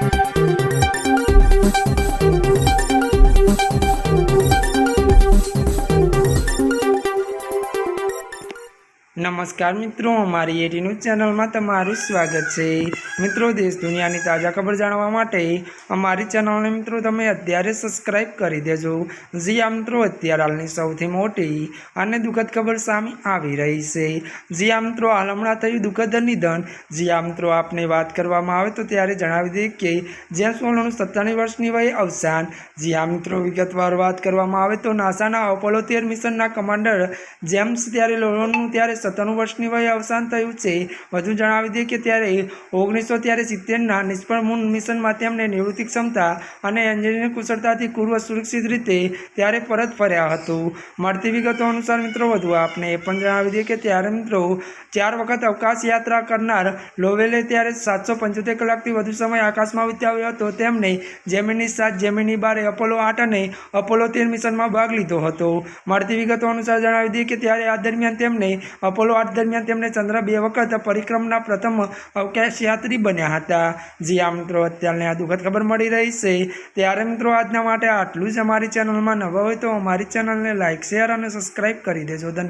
Thank you. નમસ્કાર મિત્રો, અમારી એટી ન્યૂઝ ચેનલમાં તમારું સ્વાગત છે. મિત્રો, દેશ દુનિયાની તાજા ખબર જાણવા માટે અમારી ચેનલને મિત્રો તમે અત્યારે સબસ્ક્રાઇબ કરી દેજો. જી આ મિત્રો, અત્યારે હાલની સૌથી મોટી અને દુઃખદ ખબર સામે આવી રહી છે. જી આ મિત્રો, હાલ હમણાં થયું દુઃખદ નિધન. જી આ મિત્રો, આપને વાત કરવામાં આવે તો ત્યારે જણાવી દઈએ કે જેમ્સ વોલોનું સત્તાણું વર્ષની વયે અવસાન. જી આ મિત્રો, વિગતવાર વાત કરવામાં આવે તો નાસાના અપોલો તેર મિશનના કમાન્ડર જેમ્સ ત્યારે લોલોનું ત્યારે સત્તાણું વર્ષની વયે અવસાન થયું છે. વધુ જણાવી દઈએ કે ત્યારે ઓગણીસો ત્યારે સિત્તેરના નિષ્ફળ મૂન મિશનમાં તેમને નિવૃત્તિ ક્ષમતા અને એન્જિનિયરિંગ કુશળતાથી પૂર્વ સુરક્ષિત રીતે ત્યારે પરત ફર્યા હતું. મળતી વિગતો અનુસાર મિત્રો, વધુ આપને એ પણ જણાવી દઈએ કે ત્યારે મિત્રો, ચાર વખત અવકાશ યાત્રા કરનાર લોવેલે ત્યારે સાતસો પંચોતેર કલાકથી વધુ સમય આકાશમાં વિતાવ્યો હતો. તેમણે જેમિની સાત, જેમિની બારે, અપોલો આઠ અને અપોલો તેર મિશનમાં ભાગ લીધો હતો. મળતી વિગતો અનુસાર જણાવી દઈએ કે ત્યારે આ દરમિયાન તેમને અપોલો આઠ દરમિયાન તેમણે ચંદ્ર બે વખત પરિક્રમના પ્રથમ અવકાશ યાત્રી બન્યા હતા. જી આ મિત્રો, અત્યારને આ દુઃખદ ખબર મળી રહી છે. ત્યારે મિત્રો, આજના માટે આટલું જ અમારી ચેનલમાં નવા હોય તો અમારી ચેનલને લાઇક શેર અને સબસ્ક્રાઈબ કરી દેજો. ધન્યવાદ.